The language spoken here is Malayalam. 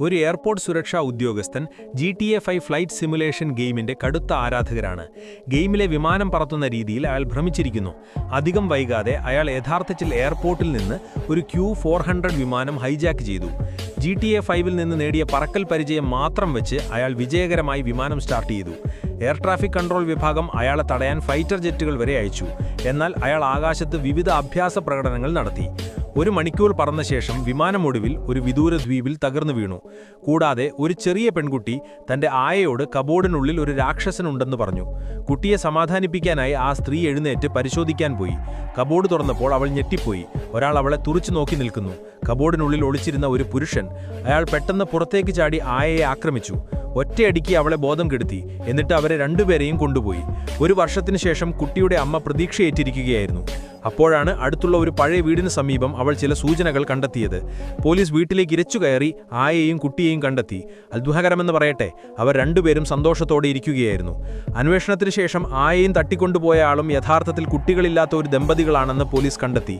ഒരു എയർപോർട്ട് സുരക്ഷാ ഉദ്യോഗസ്ഥൻ G T A five flight simulation ഗെയിമിന്റെ കടുത്ത ആരാധകരാണ്. ഗെയിമിലെ വിമാനം പറത്തുന്ന രീതിയിൽ അയാൾ ഭ്രമിച്ചിരിക്കുന്നു. അധികം വൈകാതെ അയാൾ യഥാർത്ഥത്തിൽ എയർപോർട്ടിൽ നിന്ന് ഒരു ക്യൂ ഫോർ വിമാനം ഹൈജാക്ക് ചെയ്തു. ജി ടി എ ഫൈവിൽ നിന്ന് നേടിയ പറക്കൽ പരിചയം മാത്രം വെച്ച് അയാൾ വിജയകരമായി വിമാനം സ്റ്റാർട്ട് ചെയ്തു. എയർ ട്രാഫിക് കൺട്രോൾ വിഭാഗം അയാളെ തടയാൻ ഫൈറ്റർ ജെറ്റുകൾ വരെ അയച്ചു. എന്നാൽ അയാൾ ആകാശത്ത് വിവിധ അഭ്യാസ പ്രകടനങ്ങൾ നടത്തി. ഒരു മണിക്കൂർ പറന്ന ശേഷം വിമാനമൊടുവിൽ ഒരു വിദൂര ദ്വീപിൽ തകർന്നു വീണു. കൂടാതെ ഒരു ചെറിയ പെൺകുട്ടി തന്റെ ആയയോട് കബോർഡിനുള്ളിൽ ഒരു രാക്ഷസനുണ്ടെന്ന് പറഞ്ഞു. കുട്ടിയെ സമാധാനിപ്പിക്കാനായി ആ സ്ത്രീ എഴുന്നേറ്റ് പരിശോധിക്കാൻ പോയി. കബോർഡ് തുറന്നപ്പോൾ അവൾ ഞെട്ടിപ്പോയി. ഒരാൾ അവളെ തുറച്ചു നോക്കി നിൽക്കുന്നു. കബോർഡിനുള്ളിൽ ഒളിച്ചിരുന്ന ഒരു പുരുഷൻ അയാൾ പെട്ടെന്ന് പുറത്തേക്ക് ചാടി ആയയെ ആക്രമിച്ചു. ഒറ്റയടിക്ക് അവളെ ബോധം കെടുത്തി. എന്നിട്ട് അവരെ രണ്ടുപേരെയും കൊണ്ടുപോയി. ഒരു വർഷത്തിനു ശേഷം കുട്ടിയുടെ അമ്മ പ്രതീക്ഷയേറ്റിരിക്കുകയായിരുന്നു. അപ്പോഴാണ് അടുത്തുള്ള ഒരു പഴയ വീടിന് സമീപം അവൾ ചില സൂചനകൾ കണ്ടെത്തിയത്. പോലീസ് വീട്ടിലേക്ക് ഇരച്ചു കയറി ആയയെയും കുട്ടിയെയും കണ്ടെത്തി. അത്ഭുതകരമെന്ന് പറയട്ടെ അവർ രണ്ടുപേരും സന്തോഷത്തോടെ ഇരിക്കുകയായിരുന്നു. അന്വേഷണത്തിന് ശേഷം ആയയും തട്ടിക്കൊണ്ടുപോയ ആളും യഥാർത്ഥത്തിൽ കുട്ടികളില്ലാത്ത ഒരു ദമ്പതികളാണെന്ന് പോലീസ് കണ്ടെത്തി.